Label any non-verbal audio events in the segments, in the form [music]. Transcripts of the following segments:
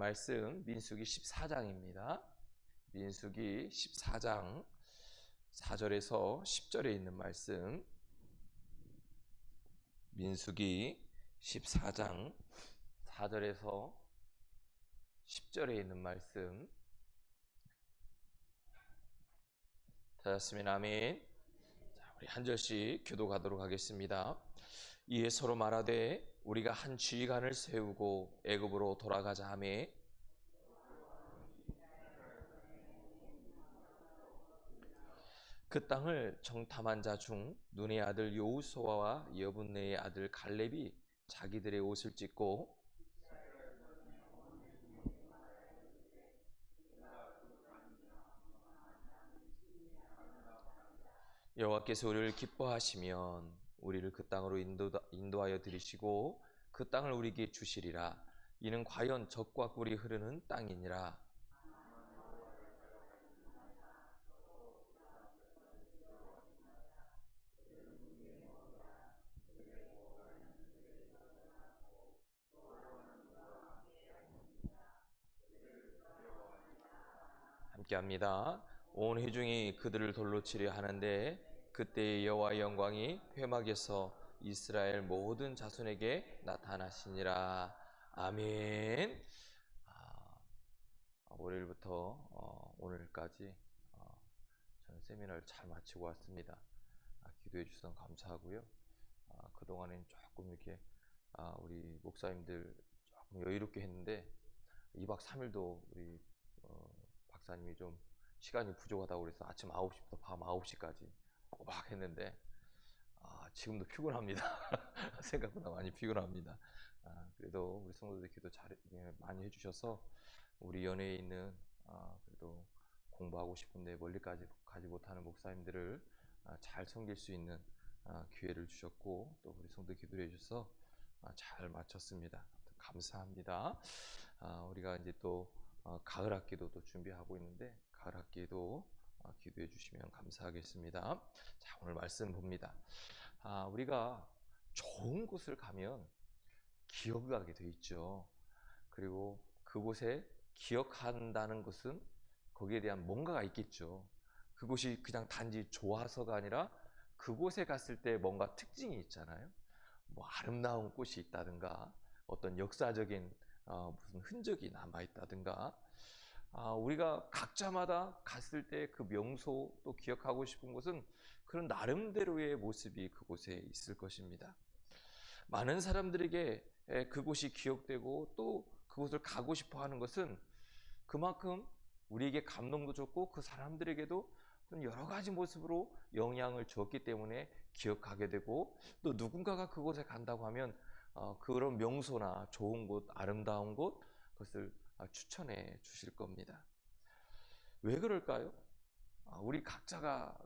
말씀 민수기 14장입니다. 민수기 14장 4절에서 10절에 있는 말씀. 민수기 14장 4절에서 10절에 있는 말씀. 찾았으면 아멘. 자, 우리 한 절씩 교도 가도록 하겠습니다. 이에 서로 말하되 우리가 한 지휘관을 세우고 애굽으로 돌아가자 하매 그 땅을 정탐한 자 중 눈의 아들 요우소아와 여분네의 아들 갈렙이 자기들의 옷을 찢고 여호와께서 우리를 기뻐하시면 우리를 그 땅으로 인도, 인도하여 들이시고 그 땅을 우리에게 주시리라 이는 과연 적과 꿀이 흐르는 땅이니라 함께합니다. 온 회중이 그들을 돌로 치려 하는데 그때 여호와 영광이 회막에서 이스라엘 모든 자손에게 나타나시니라. 아멘. 아, 월요일부터 어, 오늘까지 어, 저는 세미나를 잘 마치고 왔습니다. 아, 기도해 주셔서 감사하고요. 아, 그동안엔 조금 이렇게 아, 우리 목사님들 조금 여유롭게 했는데 2박 3일도 우리 어, 박사님이 좀 시간이 부족하다고 그래서 아침 9시부터 밤 9시까지 꼬박 했는데 아, 지금도 피곤합니다. [laughs] 생각보다 많이 피곤합니다. 아, 그래도 우리 성도들 기도 잘 예, 많이 해주셔서 우리 연예에 있는 아, 그래도 공부하고 싶은데 멀리까지 가지 못하는 목사님들을 아, 잘 섬길 수 있는 아, 기회를 주셨고 또 우리 성도 기도를 해주셔서 아, 잘 마쳤습니다. 감사합니다. 아, 우리가 이제 또 어, 가을 학기도 또 준비하고 있는데 가을 학기도 어, 기도해 주시면 감사하겠습니다. 자, 오늘 말씀 봅니다. 아, 우리가 좋은 곳을 가면 기억을 하게 돼 있죠. 그리고 그곳에 기억한다는 것은 거기에 대한 뭔가가 있겠죠. 그곳이 그냥 단지 좋아서가 아니라 그곳에 갔을 때 뭔가 특징이 있잖아요. 뭐 아름다운 꽃이 있다든가 어떤 역사적인 어, 무슨 흔적이 남아 있다든가 아, 우리가 각자마다 갔을 때 그 명소 또 기억하고 싶은 곳은 그런 나름대로의 모습이 그곳에 있을 것입니다. 많은 사람들에게 그곳이 기억되고 또 그곳을 가고 싶어 하는 것은 그만큼 우리에게 감동도 줬고 그 사람들에게도 여러 가지 모습으로 영향을 주었기 때문에 기억하게 되고 또 누군가가 그곳에 간다고 하면 어, 그런 명소나 좋은 곳, 아름다운 곳 그것을 아, 추천해 주실 겁니다. 왜 그럴까요? 아, 우리 각자가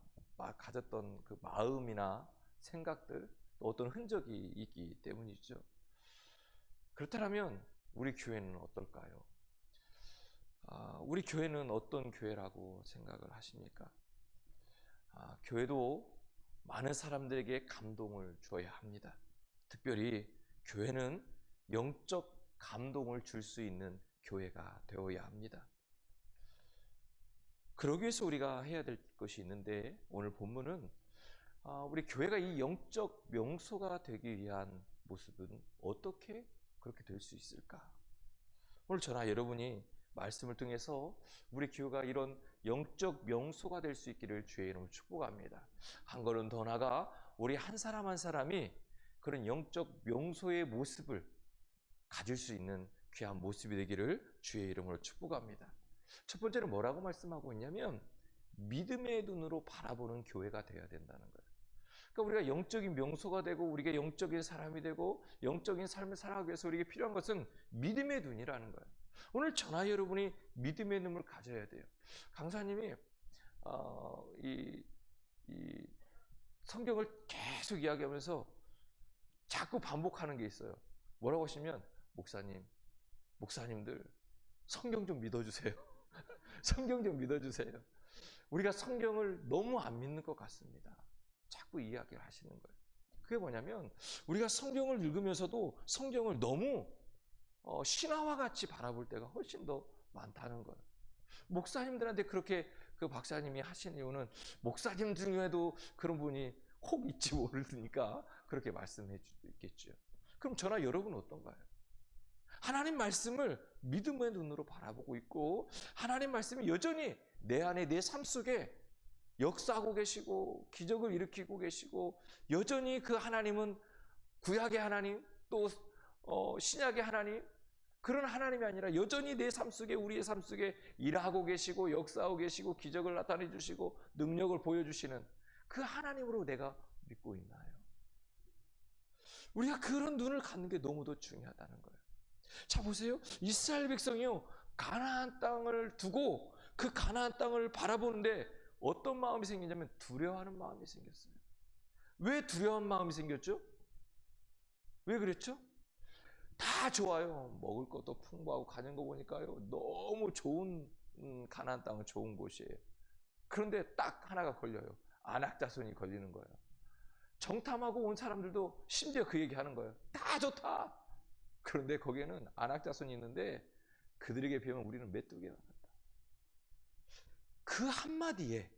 가졌던 그 마음이나 생각들, 또 어떤 흔적이 있기 때문이죠. 그렇다면 우리 교회는 어떨까요? 아, 우리 교회는 어떤 교회라고 생각을 하십니까? 아, 교회도 많은 사람들에게 감동을 줘야 합니다. 특별히 교회는 영적 감동을 줄 수 있는 교회가 되어야 합니다. 그러기 위해서 우리가 해야 될 것이 있는데 오늘 본문은 아, 우리 교회가 이 영적 명소가 되기 위한 모습은 어떻게 그렇게 될 수 있을까? 오늘 저나 여러분이 말씀을 통해서 우리 교회가 이런 영적 명소가 될 수 있기를 주의 이름으로 축복합니다. 한 걸음 더 나가 우리 한 사람 한 사람이 그런 영적 명소의 모습을 가질 수 있는 귀한 모습이 되기를 주의 이름으로 축복합니다. 첫 번째는 뭐라고 말씀하고 있냐면 믿음의 눈으로 바라보는 교회가 되어야 된다는 거예요. 그러니까 우리가 영적인 명소가 되고 우리가 영적인 사람이 되고 영적인 삶을 살아가기 위해서 우리에게 필요한 것은 믿음의 눈이라는 거예요. 오늘 전화 여러분이 믿음의 눈을 가져야 돼요. 강사님이 어, 이, 이 성경을 계속 이야기하면서 자꾸 반복하는 게 있어요. 뭐라고 하시면 목사님 목사님들 성경 좀 믿어주세요. [laughs] 성경 좀 믿어주세요. 우리가 성경을 너무 안 믿는 것 같습니다. 자꾸 이야기를 하시는 거예요. 그게 뭐냐면 우리가 성경을 읽으면서도 성경을 너무 어, 신화와 같이 바라볼 때가 훨씬 더 많다는 거예요. 목사님들한테 그렇게 그 박사님이 하신 이유는 목사님 중에도 그런 분이 혹 있지 모르니까 그렇게 말씀해 주겠죠. 그럼 저나 여러분은 어떤가요? 하나님 말씀을 믿음의 눈으로 바라보고 있고 하나님 말씀이 여전히 내 안에 내 삶 속에 역사하고 계시고 기적을 일으키고 계시고 여전히 그 하나님은 구약의 하나님 또 어, 신약의 하나님 그런 하나님이 아니라 여전히 내 삶 속에 우리의 삶 속에 일하고 계시고 역사하고 계시고 기적을 나타내 주시고 능력을 보여 주시는 그 하나님으로 내가 믿고 있나요? 우리가 그런 눈을 갖는 게 너무도 중요하다는 거예요. 자 보세요. 이스라엘 백성이요. 가나안 땅을 두고 그 가나안 땅을 바라보는데 어떤 마음이 생기냐면 두려워하는 마음이 생겼어요. 왜 두려운 마음이 생겼죠? 왜 그랬죠? 다 좋아요. 먹을 것도 풍부하고 가진 거 보니까요. 너무 좋은 음, 가나안 땅은 좋은 곳이에요. 그런데 딱 하나가 걸려요. 안악자손이 걸리는 거예요. 정탐하고 온 사람들도 심지어 그 얘기 하는 거예요. 다 좋다. 그런데 거기에는 안악자손이 있는데 그들에게 비하면 우리는 메뚜기와 같다. 그 한마디에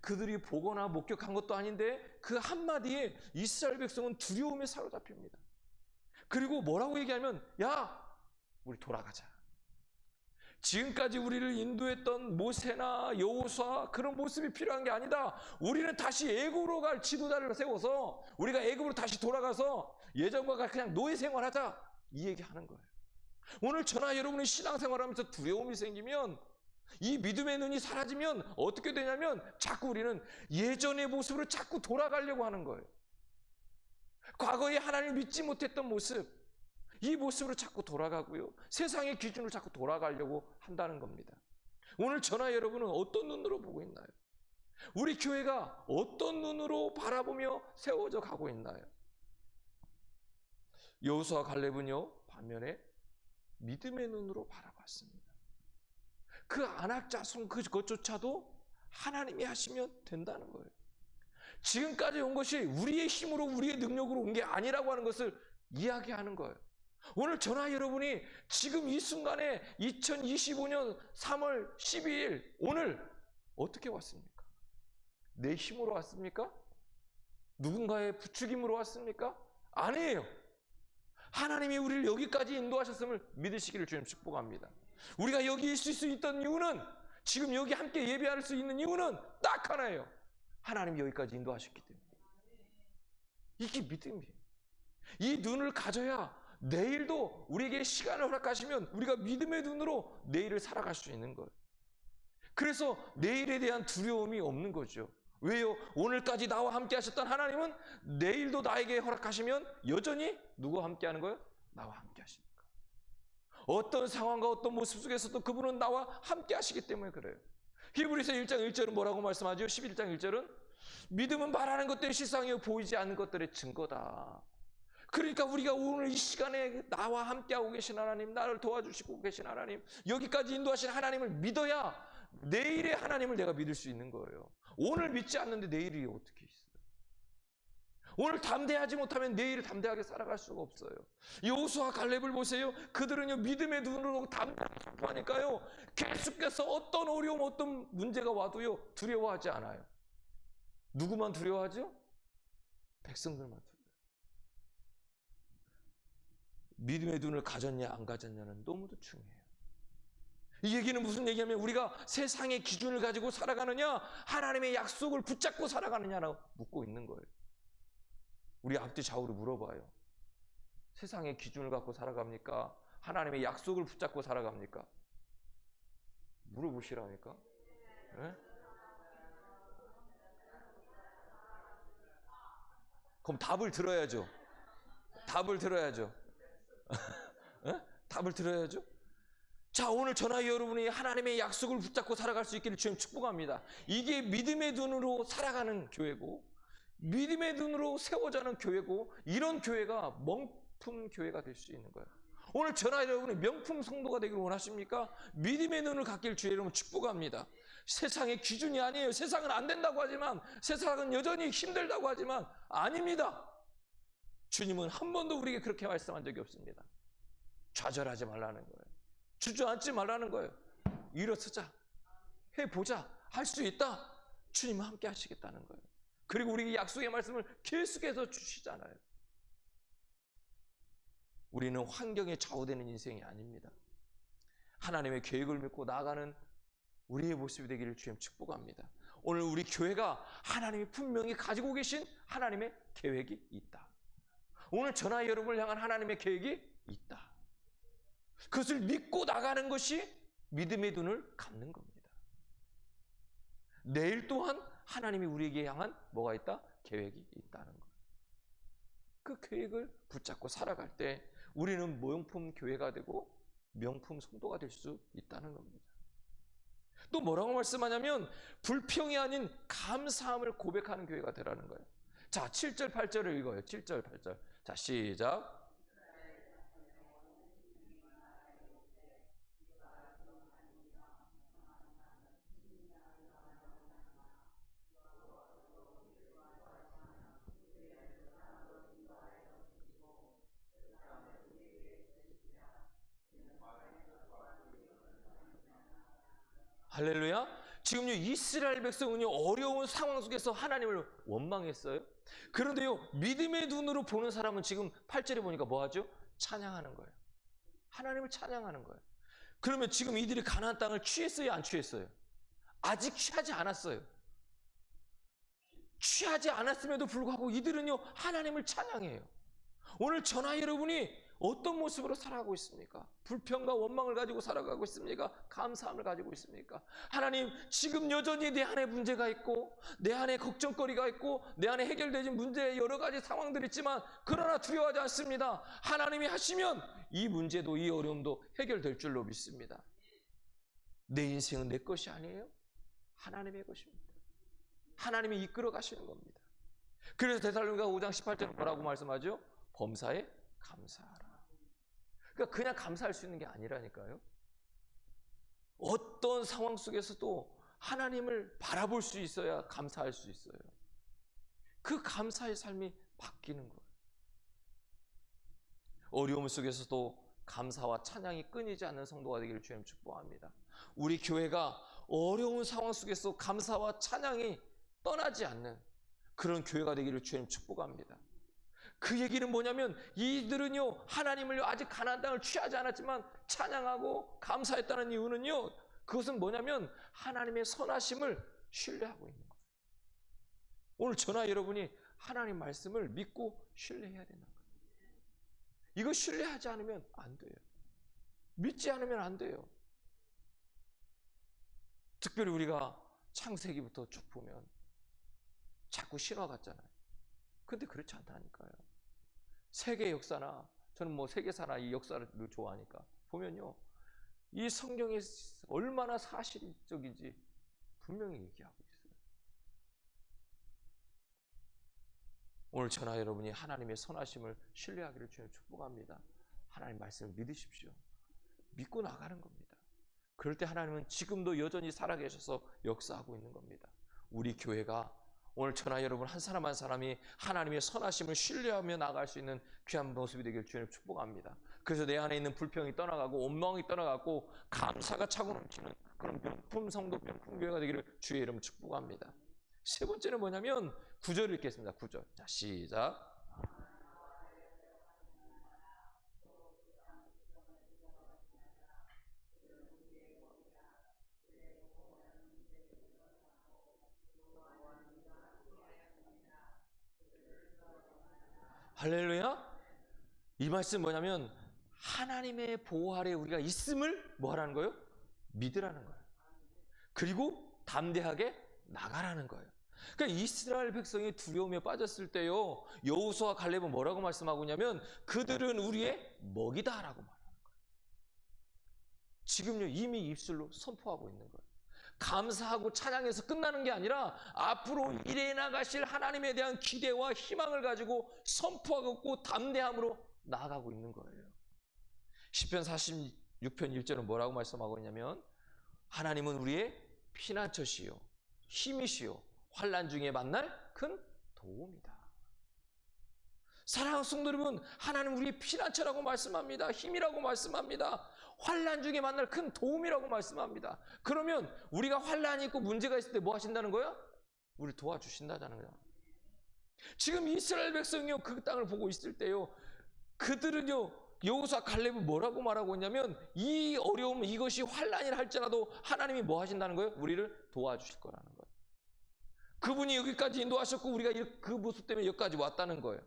그들이 보거나 목격한 것도 아닌데 그 한마디에 이스라엘 백성은 두려움에 사로잡힙니다. 그리고 뭐라고 얘기하면 야 우리 돌아가자. 지금까지 우리를 인도했던 모세나 여호수아 그런 모습이 필요한 게 아니다. 우리는 다시 애굽으로 갈 지도자를 세워서 우리가 애굽으로 다시 돌아가서 예전과 그냥 노예 생활하자 이 얘기하는 거예요. 오늘 저나 여러분이 신앙생활하면서 두려움이 생기면 이 믿음의 눈이 사라지면 어떻게 되냐면 자꾸 우리는 예전의 모습으로 자꾸 돌아가려고 하는 거예요. 과거에 하나님을 믿지 못했던 모습, 이 모습으로 자꾸 돌아가고요. 세상의 기준으로 자꾸 돌아가려고 한다는 겁니다. 오늘 저나 여러분은 어떤 눈으로 보고 있나요? 우리 교회가 어떤 눈으로 바라보며 세워져 가고 있나요? 여호수아 갈렙은요 반면에 믿음의 눈으로 바라봤습니다. 그 안악자손 그것조차도 하나님이 하시면 된다는 거예요. 지금까지 온 것이 우리의 힘으로 우리의 능력으로 온 게 아니라고 하는 것을 이야기하는 거예요. 오늘 전화 여러분이 지금 이 순간에 2025년 3월 12일 오늘 어떻게 왔습니까? 내 힘으로 왔습니까? 누군가의 부추김으로 왔습니까? 아니에요. 하나님이 우리를 여기까지 인도하셨음을 믿으시기를 주님 축복합니다. 우리가 여기 있을 수 있던 이유는 지금 여기 함께 예배할 수 있는 이유는 딱 하나예요. 하나님이 여기까지 인도하셨기 때문에. 이게 믿음이에요. 이 눈을 가져야 내일도 우리에게 시간을 허락하시면 우리가 믿음의 눈으로 내일을 살아갈 수 있는 거예요. 그래서 내일에 대한 두려움이 없는 거죠. 왜요? 오늘까지 나와 함께 하셨던 하나님은 내일도 나에게 허락하시면 여전히 누구와 함께 하는 거예요? 나와 함께 하십니까? 어떤 상황과 어떤 모습 속에서도 그분은 나와 함께 하시기 때문에 그래요. 히브리서 1장 1절은 뭐라고 말씀하죠? 11장 1절은 믿음은 말하는 것들이 실상이요 보이지 않는 것들의 증거다. 그러니까 우리가 오늘 이 시간에 나와 함께하고 계신 하나님, 나를 도와주시고 계신 하나님, 여기까지 인도하신 하나님을 믿어야 내일의 하나님을 내가 믿을 수 있는 거예요. 오늘 믿지 않는데 내일이 어떻게 있어요? 오늘 담대하지 못하면 내일을 담대하게 살아갈 수가 없어요. 여호수아 갈렙을 보세요. 그들은요 믿음의 눈으로 담대하게 하니까요 계속해서 어떤 어려움, 어떤 문제가 와도요 두려워하지 않아요. 누구만 두려워하죠? 백성들만 두려워. 믿음의 눈을 가졌냐 안 가졌냐는 너무도 중요해요. 이 얘기는 무슨 얘기냐면 우리가 세상의 기준을 가지고 살아가느냐 하나님의 약속을 붙잡고 살아가느냐라고 묻고 있는 거예요. 우리 앞뒤 좌우로 물어봐요. 세상의 기준을 갖고 살아갑니까? 하나님의 약속을 붙잡고 살아갑니까? 물어보시라니까. 네? 그럼 답을 들어야죠. 답을 들어야죠. 네? [laughs] 답을 들어야죠. 자, 오늘 전화 여러분이 하나님의 약속을 붙잡고 살아갈 수 있기를 주님 축복합니다. 이게 믿음의 눈으로 살아가는 교회고, 믿음의 눈으로 세워자는 교회고, 이런 교회가 명품 교회가 될 수 있는 거예요. 오늘 전화 여러분이 명품 성도가 되기를 원하십니까? 믿음의 눈을 갖길 주의 이름으로 축복합니다. 세상의 기준이 아니에요. 세상은 안 된다고 하지만, 세상은 여전히 힘들다고 하지만, 아닙니다. 주님은 한 번도 우리에게 그렇게 말씀한 적이 없습니다. 좌절하지 말라는 거예요. 주저앉지 말라는 거예요. 일어서자. 해보자. 할 수 있다. 주님은 함께 하시겠다는 거예요. 그리고 우리에게 약속의 말씀을 계속해서 주시잖아요. 우리는 환경에 좌우되는 인생이 아닙니다. 하나님의 계획을 믿고 나아가는 우리의 모습이 되기를 주님 축복합니다. 오늘 우리 교회가 하나님이 분명히 가지고 계신 하나님의 계획이 있다. 오늘 전화 여러분을 향한 하나님의 계획이 있다. 그것을 믿고 나가는 것이 믿음의 눈을 감는 겁니다. 내일 또한 하나님이 우리에게 향한 뭐가 있다? 계획이 있다는 거예요. 그 계획을 붙잡고 살아갈 때 우리는 모형품 교회가 되고 명품 성도가 될 수 있다는 겁니다. 또 뭐라고 말씀하냐면 불평이 아닌 감사함을 고백하는 교회가 되라는 거예요. 자, 7절 8절을 읽어요. 7절 8절. 자, 시작. 할렐루야. 지금요 이스라엘 백성은요 어려운 상황 속에서 하나님을 원망했어요. 그런데요 믿음의 눈으로 보는 사람은 지금 8절에 보니까 뭐 하죠? 찬양하는 거예요. 하나님을 찬양하는 거예요. 그러면 지금 이들이 가나안 땅을 취했어요, 안 취했어요? 아직 취하지 않았어요. 취하지 않았음에도 불구하고 이들은요 하나님을 찬양해요. 오늘 전화 여러분이 어떤 모습으로 살아가고 있습니까? 불평과 원망을 가지고 살아가고 있습니까? 감사함을 가지고 있습니까? 하나님, 지금 여전히 내 안에 문제가 있고, 내 안에 걱정거리가 있고, 내 안에 해결되지 문제 여러 가지 상황들이 있지만, 그러나 두려워하지 않습니다. 하나님이 하시면 이 문제도 이 어려움도 해결될 줄로 믿습니다. 내 인생은 내 것이 아니에요. 하나님의 것입니다. 하나님이 이끌어 가시는 겁니다. 그래서 대살로니가 5장 18절 뭐라고 말씀하죠? 범사에 감사하라. 그러니까 그냥 감사할 수 있는 게 아니라니까요. 어떤 상황 속에서도 하나님을 바라볼 수 있어야 감사할 수 있어요. 그 감사의 삶이 바뀌는 거예요. 어려움 속에서도 감사와 찬양이 끊이지 않는 성도가 되기를 주님 축복합니다. 우리 교회가 어려운 상황 속에서 감사와 찬양이 떠나지 않는 그런 교회가 되기를 주님 축복합니다. 그 얘기는 뭐냐면 이들은요 하나님을 아직 가나안 땅을 취하지 않았지만 찬양하고 감사했다는 이유는요 그것은 뭐냐면 하나님의 선하심을 신뢰하고 있는 거예요. 오늘 전화 여러분이 하나님 말씀을 믿고 신뢰해야 거예요. 이거 신뢰하지 않으면 안 돼요. 믿지 않으면 안 돼요. 특별히 우리가 창세기부터 쭉 보면 자꾸 신화 같잖아요. 근데 그렇지 않다니까요. 세계 역사나 저는 뭐 세계사나 이 역사를 좋아하니까 보면요. 이 성경이 얼마나 사실적인지 분명히 얘기하고 있어요. 오늘 전화 여러분이 하나님의 선하심을 신뢰하기를 주님 축복합니다. 하나님 말씀을 믿으십시오. 믿고 나가는 겁니다. 그럴 때 하나님은 지금도 여전히 살아계셔서 역사하고 있는 겁니다. 우리 교회가 오늘 전화 여러분 한 사람 한 사람이 하나님의 선하심을 신뢰하며 나갈 수 있는 귀한 모습이 되길 주님 축복합니다. 그래서 내 안에 있는 불평이 떠나가고 원망이 떠나가고 감사가 차고 넘치는 그런 명품 성도 명품 교회가 되기를 주의 이름 축복합니다. 세 번째는 뭐냐면 구절 읽겠습니다. 구절. 자, 시작. 할렐루야. 이 말씀 뭐냐면 하나님의 보호 아래 우리가 있음을 뭐 하라는 거예요? 믿으라는 거예요. 그리고 담대하게 나가라는 거예요. 그러니까 이스라엘 백성이 두려움에 빠졌을 때요. 여호수아 갈렙은 뭐라고 말씀하고 있냐면 그들은 우리의 먹이다라고 말하는 거예요. 지금요 이미 입술로 선포하고 있는 거예요. 감사하고 찬양해서 끝나는 게 아니라 앞으로 일해 나가실 하나님에 대한 기대와 희망을 가지고 선포하고 담대함으로 나아가고 있는 거예요. 10편 46편 1절은 뭐라고 말씀하고 있냐면 하나님은 우리의 피난처시요 힘이시요 환난 중에 만날 큰 도움이다. 사랑하는 성도 여러분, 하나님 우리의 피난처라고 말씀합니다. 힘이라고 말씀합니다. 환란 중에 만날 큰 도움이라고 말씀합니다. 그러면 우리가 환란이 있고 문제가 있을 때 뭐 하신다는 거야? 우리 도와주신다는 거야. 지금 이스라엘 백성이요 그 땅을 보고 있을 때요 그들은요 여호수아 갈렙은 뭐라고 말하고 있냐면 이 어려움 이것이 환란이라 할지라도 하나님이 뭐 하신다는 거예요? 우리를 도와주실 거라는 거예요. 그분이 여기까지 인도하셨고 우리가 이- 그 모습 때문에 여기까지 왔다는 거예요.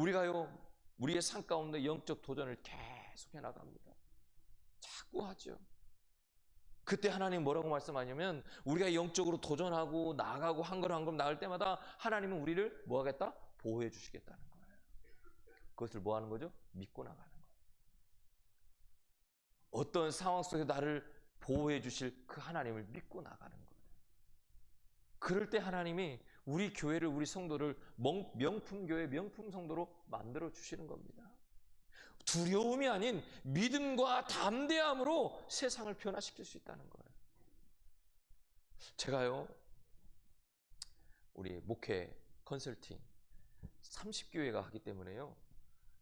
우리가요 우리의 삶 가운데 영적 도전을 계속 해 나갑니다. 자꾸 하죠. 그때 하나님 뭐라고 말씀하냐면 우리가 영적으로 도전하고 나가고 한 걸음 한 걸음 나갈 때마다 하나님은 우리를 뭐 하겠다? 보호해 주시겠다는 거예요. 그것을 뭐 하는 거죠? 믿고 나가는 거예요. 어떤 상황 속에 나를 보호해 주실 그 하나님을 믿고 나가는 거예요. 그럴 때 하나님이 우리 교회를 우리 성도를 명- 명품 교회 명품 성도로 만들어 주시는 겁니다. 두려움이 아닌 믿음과 담대함으로 세상을 변화시킬 수 있다는 거예요. 제가요, 우리 목회 컨설팅 30교회가 하기 때문에요,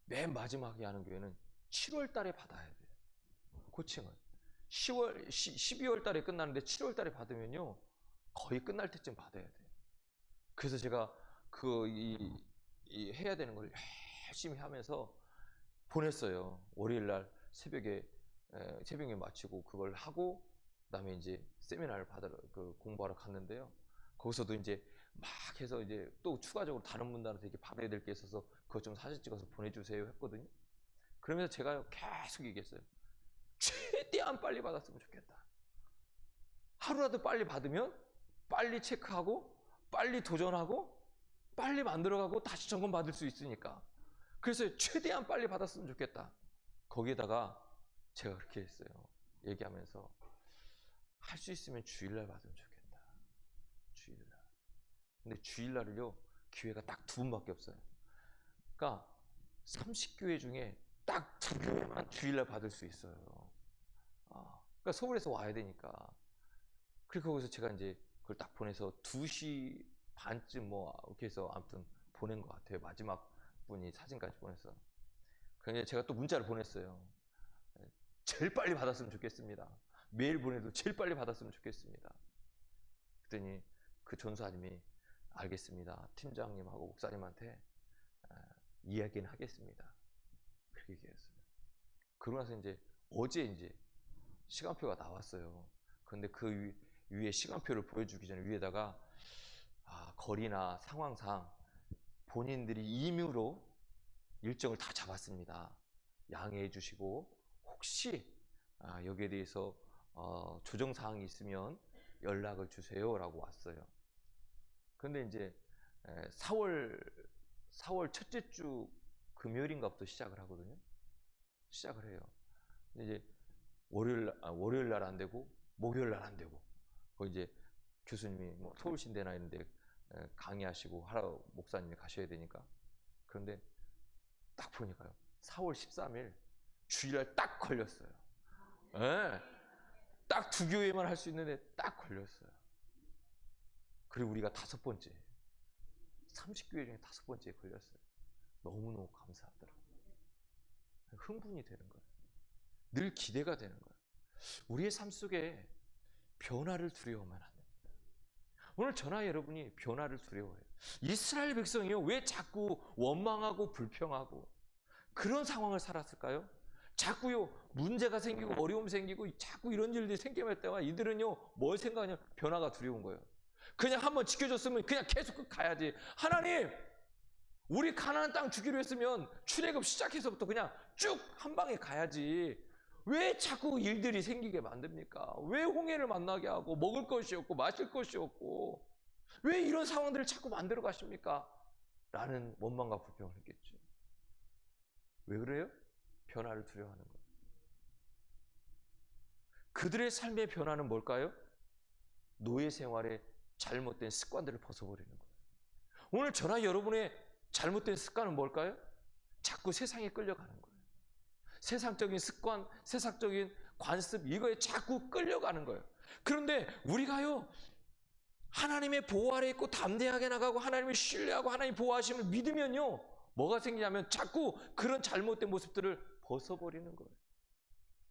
맨 마지막에 하는 교회는 7월 달에 받아야 돼요. 코칭을. 10월, 12월 달에 끝나는데 7월 달에 받으면요, 거의 끝날 때쯤 받아야 돼요. 그래서 제가 그, 이, 이 해야 되는 걸 열심히 하면서 보냈어요. 월요일 날 새벽에 에, 새벽에 마치고 그걸 하고 그다음에 이제 세미나를 받으러 그 공부하러 갔는데요. 거기서도 이제 막 해서 이제 또 추가적으로 다른 분들한테 이렇게 받아야 될 게 있어서 그것 좀 사진 찍어서 보내주세요 했거든요. 그러면서 제가 계속 얘기했어요. 최대한 빨리 받았으면 좋겠다. 하루라도 빨리 받으면 빨리 체크하고 빨리 도전하고 빨리 만들어가고 다시 점검 받을 수 있으니까. 그래서 최대한 빨리 받았으면 좋겠다. 거기에다가 제가 그렇게 했어요. 얘기하면서 할 수 있으면 주일날 받으면 좋겠다. 주일날. 근데 주일날을요, 기회가 딱 두 분밖에 없어요. 그러니까 30교회 중에 딱 두 교회만 주일날 받을 수 있어요. 아, 그러니까 서울에서 와야 되니까. 그리고 거기서 제가 이제 그걸 딱 보내서 2시 반쯤 뭐 이렇게 해서 아무튼 보낸 것 같아요. 마지막 분이 사진까지 보냈어. 그래서 제가 또 문자를 보냈어요. 제일 빨리 받았으면 좋겠습니다. 메일 보내도 제일 빨리 받았으면 좋겠습니다. 그랬더니 그 전사님이 알겠습니다. 팀장님하고 목사님한테 아, 이야기는 하겠습니다. 그렇게 얘기했어요. 그러고 나서 이제 어제 이제 시간표가 나왔어요. 그런데 그 위, 위에 시간표를 보여주기 전에 위에다가 아, 거리나 상황상 본인들이 임의로 일정을 다 잡았습니다. 양해해 주시고 혹시 아, 여기에 대해서 어, 조정 사항이 있으면 연락을 주세요라고 왔어요. 근데 이제 에, 4월 4월 첫째 주 금요일인가부터 시작을 하거든요. 시작을 해요. 근데 이제 월요일 날- 아, 월요일 날 안 되고 목요일 날 안 되고 그 이제 교수님이 뭐 서울신대나 이런데 에, 강의하시고 하러 목사님이 가셔야 되니까 그런데 딱 보니까요 4월 13일 주일날 딱 걸렸어요. 예. 딱두 교회만 할 수 있는데 딱 걸렸어요. 그리고 우리가 다섯 번째 30교회 중에 다섯 번째에 걸렸어요. 너무너무 감사하더라고요. 흥분이 되는 거예요. 늘 기대가 되는 거예요. 우리의 삶 속에 변화를 두려워하면 안 됩니다. 오늘 전화 여러분이 변화를 두려워해요. 이스라엘 백성이요. 왜 자꾸 원망하고 불평하고 그런 상황을 살았을까요? 자꾸요 문제가 생기고 어려움 생기고 자꾸 이런 일들이 생기면 때가 이들은요 뭘 생각하냐 변화가 두려운 거예요. 그냥 한번 지켜줬으면 그냥 계속 끝 가야지. 하나님 우리 가나안 땅 주기로 했으면 출애굽 시작해서부터 그냥 쭉 한 방에 가야지. 왜 자꾸 일들이 생기게 만듭니까? 왜 홍해를 만나게 하고 먹을 것이 없고 마실 것이 없고 왜 이런 상황들을 자꾸 만들어 가십니까? 라는 원망과 불평을 했겠죠. 왜 그래요? 변화를 두려워하는 거예요. 그들의 삶의 변화는 뭘까요? 노예 생활의 잘못된 습관들을 벗어버리는 거예요. 오늘 저나 여러분의 잘못된 습관은 뭘까요? 자꾸 세상에 끌려가는 거예요. 세상적인 습관, 세상적인 관습, 이거에 자꾸 끌려가는 거예요. 그런데 우리가요, 하나님의 보호 아래 있고 담대하게 나가고 하나님을 신뢰하고 하나님 보호하심을 믿으면요. 뭐가 생기냐면 자꾸 그런 잘못된 모습들을 벗어버리는 거예요.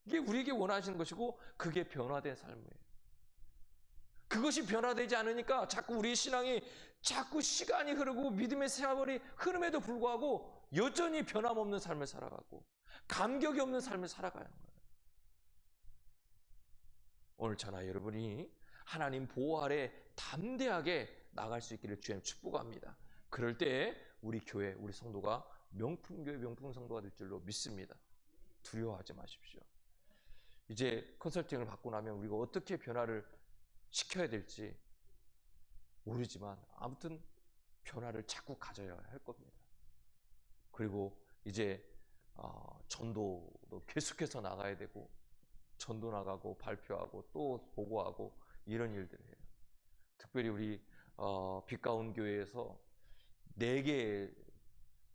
이게 우리에게 원하시는 것이고 그게 변화된 삶이에요. 그것이 변화되지 않으니까 자꾸 우리의 신앙이 자꾸 시간이 흐르고 믿음의 세월이 흐름에도 불구하고 여전히 변함없는 삶을 살아가고 감격이 없는 삶을 살아가는 거예요. 오늘 저나 여러분이 하나님 보호 아래 담대하게 나갈 수 있기를 주님 축복합니다. 그럴 때 우리 교회, 우리 성도가 명품 교회, 명품 성도가 될 줄로 믿습니다. 두려워하지 마십시오. 이제 컨설팅을 받고 나면 우리가 어떻게 변화를 시켜야 될지 모르지만 아무튼 변화를 자꾸 가져야 할 겁니다. 그리고 이제 어, 전도도 계속해서 나가야 되고 전도 나가고 발표하고 또 보고하고 이런 일들을 해요. 특별히 우리 어, 빛가운 교회에서 네개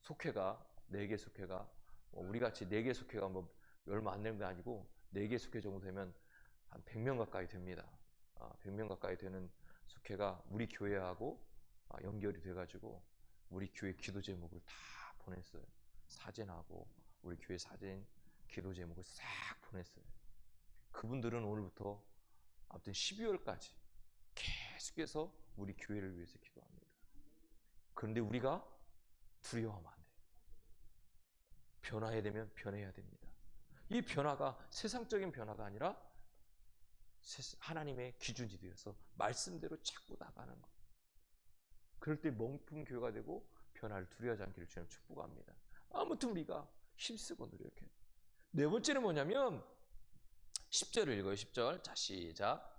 속회가 네 개 속회가 뭐 우리 같이 네 개 속회가 뭐 얼마 안 되는 게 아니고 네 개 속회 정도 되면 한 100명 가까이 됩니다. 아, 100명 가까이 되는 속회가 우리 교회하고 아, 연결이 돼가지고 우리 교회 기도 제목을 다 보냈어요. 사진하고 우리 교회 사진, 기도 제목을 싹 보냈어요. 그분들은 오늘부터 아무튼 12월까지 계속해서 우리 교회를 위해서 기도합니다. 그런데 우리가 두려워하면 안 돼요. 변화해야 되면 변해야 됩니다. 이 변화가 세상적인 변화가 아니라 세- 하나님의 기준이 되어서 말씀대로 자꾸 나가는 거예요. 그럴 때 명품 교회가 되고 변화를 두려워하지 않기를 주님 축복합니다. 아무튼 우리가 힘쓰고 노력해. 네 번째는 뭐냐면 10절을 읽어요. 10절. 자, 시작.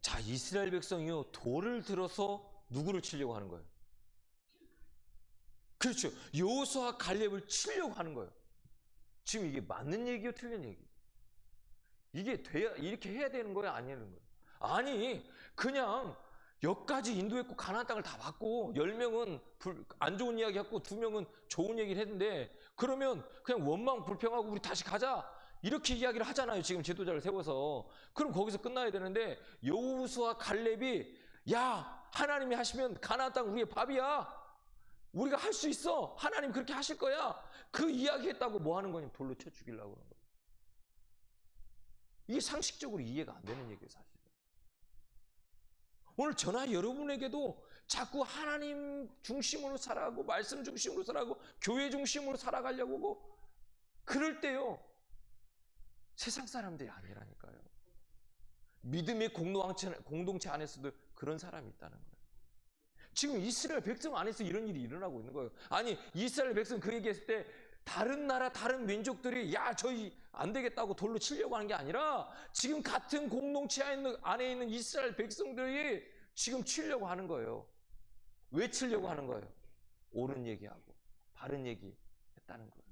자, 이스라엘 백성이요. 돌을 들어서 누구를 치려고 하는 거예요? 그렇죠. 여호수아 갈렙을 치려고 하는 거예요. 지금 이게 맞는 얘기요, 틀린 얘기? 이게 돼야 이렇게 해야 되는 거예요, 아니는 거예요? 아니, 그냥 여기까지 인도했고 가나안 땅을 다 받고 10명은 안 좋은 이야기 했고 2명은 좋은 얘기를 했는데 그러면 그냥 원망 불평하고 우리 다시 가자. 이렇게 이야기를 하잖아요. 지금 지도자를 세워서. 그럼 거기서 끝나야 되는데 여호수아 갈렙이 야, 하나님이 하시면 가나안 땅 우리의 밥이야. 우리가 할 수 있어. 하나님 그렇게 하실 거야. 그 이야기 했다고 뭐 하는 거냐? 돌로 쳐 죽이려고 하는 거예요. 이게 상식적으로 이해가 안 되는 얘기예요, 사실. 오늘 저나 여러분에게도 자꾸 하나님 중심으로 살아가고 말씀 중심으로 살아가고 교회 중심으로 살아가려고 하고 그럴 때요. 세상 사람들이 아니라니까요. 믿음의 공동체 안에서도 그런 사람이 있다는 거예요. 지금 이스라엘 백성 안에서 이런 일이 일어나고 있는 거예요. 아니, 이스라엘 백성 그 얘기했을 때 다른 나라, 다른 민족들이 야, 저희 안 되겠다고 돌로 치려고 하는 게 아니라 지금 같은 공동체 안에 있는, 이스라엘 백성들이 지금 치려고 하는 거예요. 왜 치려고 하는 거예요? 옳은 얘기하고 바른 얘기 했다는 거예요.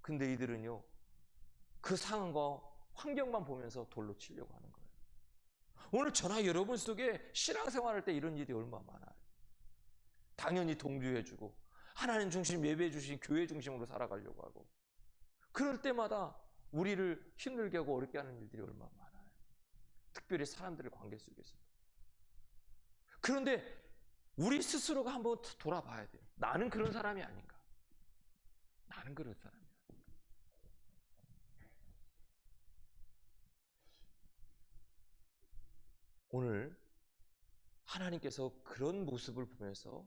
근데 이들은요, 그 상황과 환경만 보면서 돌로 치려고 하는 거예요. 오늘 저나 여러분 속에 신앙생활 할 때 이런 일이 얼마나 많아요. 당연히 동조해주고, 하나님 중심 예배 주신 교회 중심으로 살아가려고 하고, 그럴 때마다 우리를 힘들게 하고 어렵게 하는 일들이 얼마나 많아요. 특별히 사람들의 관계 속에서도. 그런데 우리 스스로가 한번 돌아봐야 돼요. 나는 그런 사람이 아닌가? 나는 그런 사람이 아닌가? 오늘 하나님께서 그런 모습을 보면서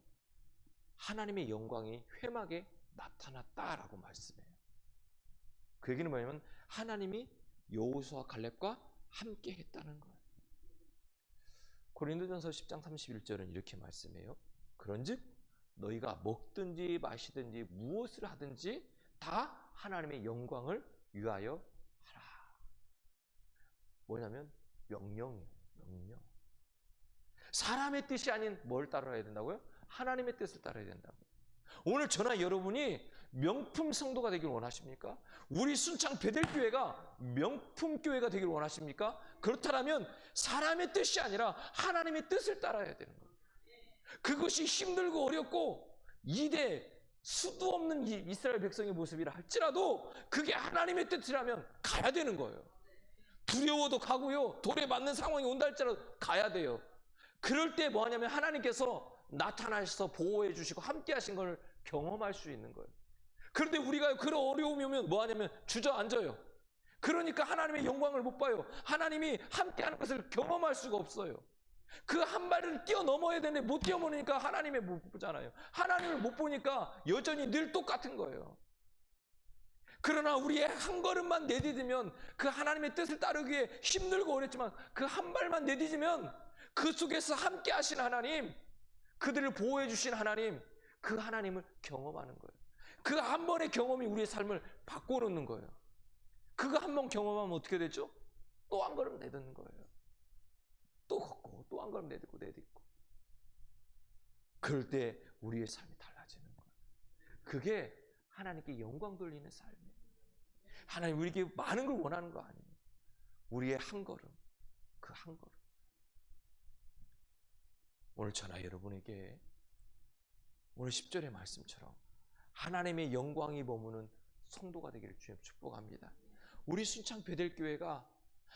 하나님의 영광이 회막에 나타났다라고 말씀해요. 그 얘기는 뭐냐면 하나님이 여호수아 갈렙과 함께 했다는 거예요. 고린도전서 10장 31절은 이렇게 말씀해요. 그런즉 너희가 먹든지 마시든지 무엇을 하든지 다 하나님의 영광을 위하여 하라. 뭐냐면 명령이에요. 명령. 사람의 뜻이 아닌 뭘 따라야 된다고요? 하나님의 뜻을 따라야 된다고요. 오늘 저나 여러분이 명품 성도가 되길 원하십니까? 우리 순창 베델교회가 명품 교회가 되길 원하십니까? 그렇다면 사람의 뜻이 아니라 하나님의 뜻을 따라야 되는 거예요. 그것이 힘들고 어렵고 이대 수도 없는 이 이스라엘 백성의 모습이라 할지라도 그게 하나님의 뜻이라면 가야 되는 거예요. 두려워도 가고요. 돌에 맞는 상황이 온다 할지라도 가야 돼요. 그럴 때 뭐 하냐면 하나님께서 나타나셔서 보호해 주시고 함께 하신 걸 경험할 수 있는 거예요. 그런데 우리가 그런 어려움이 오면 뭐 하냐면 주저앉아요. 그러니까 하나님의 영광을 못 봐요. 하나님이 함께 하는 것을 경험할 수가 없어요. 그 한 발을 뛰어넘어야 되는데 못 뛰어보니까 하나님의 못 보잖아요. 하나님을 못 보니까 여전히 늘 똑같은 거예요. 그러나 우리의 한 걸음만 내디디면 그 하나님의 뜻을 따르기 위해 힘들고 어렵지만 그 한 발만 내디디면 그 속에서 함께 하신 하나님, 그들을 보호해 주신 하나님, 그 하나님을 경험하는 거예요. 그 한 번의 경험이 우리의 삶을 바꿔놓는 거예요. 그거 한 번 경험하면 어떻게 되죠? 또 한 걸음 내딛는 거예요. 또 걷고 또 한 걸음 내딛고 내딛고. 그럴 때 우리의 삶이 달라지는 거예요. 그게 하나님께 영광 돌리는 삶이에요. 하나님 우리에게 많은 걸 원하는 거 아니에요. 우리의 한 걸음, 그 한 걸음. 오늘 전화 여러분에게 오늘 10절의 말씀처럼 하나님의 영광이 머무는 성도가 되기를 주님 축복합니다. 우리 순창 베델교회가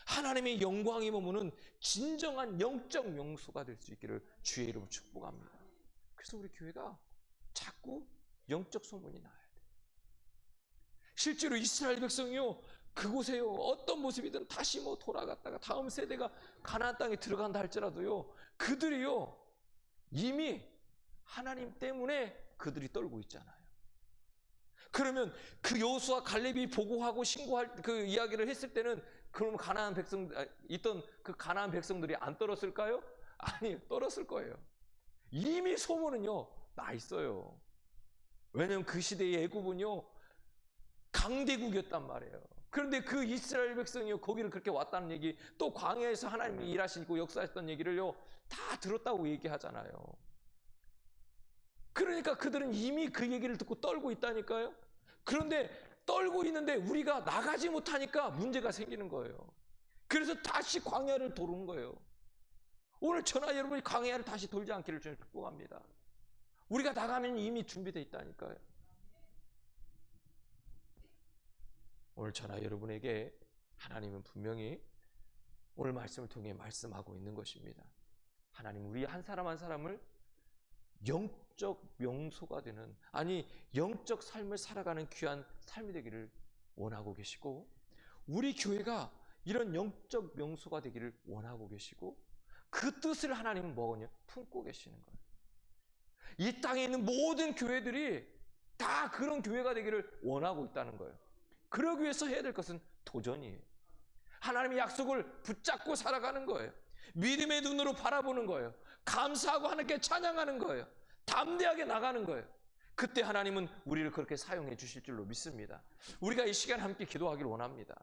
하나님의 영광이 머무는 진정한 영적 명소가 될 수 있기를 주의 이름으로 축복합니다. 그래서 우리 교회가 자꾸 영적 소문이 나야 돼. 실제로 이스라엘 백성이요 그곳에요 어떤 모습이든 다시 뭐 돌아갔다가 다음 세대가 가나안 땅에 들어간다 할지라도요 그들이요 이미 하나님 때문에 그들이 떨고 있잖아요. 그러면 그 여호수아 갈렙이 보고하고 신고할 그 이야기를 했을 때는 그럼 가나안 백성 아, 있던 그 가나안 백성들이 안 떨었을까요? 아니 떨었을 거예요. 이미 소문은요 나 있어요. 왜냐면 그 시대의 애굽은요 강대국이었단 말이에요. 그런데 그 이스라엘 백성이요 거기를 그렇게 왔다는 얘기 또 광야에서 하나님이 일하시고 역사했던 얘기를요 다 들었다고 얘기하잖아요. 그러니까 그들은 이미 그 얘기를 듣고 떨고 있다니까요. 그런데 떨고 있는데 우리가 나가지 못하니까 문제가 생기는 거예요. 그래서 다시 광야를 도는 거예요. 오늘 전화 여러분이 광야를 다시 돌지 않기를 저는 축복합니다. 우리가 나가면 이미 준비되어 있다니까요. 오늘 전화 여러분에게 하나님은 분명히 오늘 말씀을 통해 말씀하고 있는 것입니다. 하나님 우리 한 사람 한 사람을 영적 명소가 되는 아니 영적 삶을 살아가는 귀한 삶이 되기를 원하고 계시고 우리 교회가 이런 영적 명소가 되기를 원하고 계시고 그 뜻을 하나님은 뭐냐 품고 계시는 거예요. 이 땅에 있는 모든 교회들이 다 그런 교회가 되기를 원하고 있다는 거예요. 그러기 위해서 해야 될 것은 도전이에요. 하나님의 약속을 붙잡고 살아가는 거예요. 믿음의 눈으로 바라보는 거예요. 감사하고 하나님께 찬양하는 거예요. 담대하게 나가는 거예요. 그때 하나님은 우리를 그렇게 사용해 주실 줄로 믿습니다. 우리가 이 시간 함께 기도하기를 원합니다.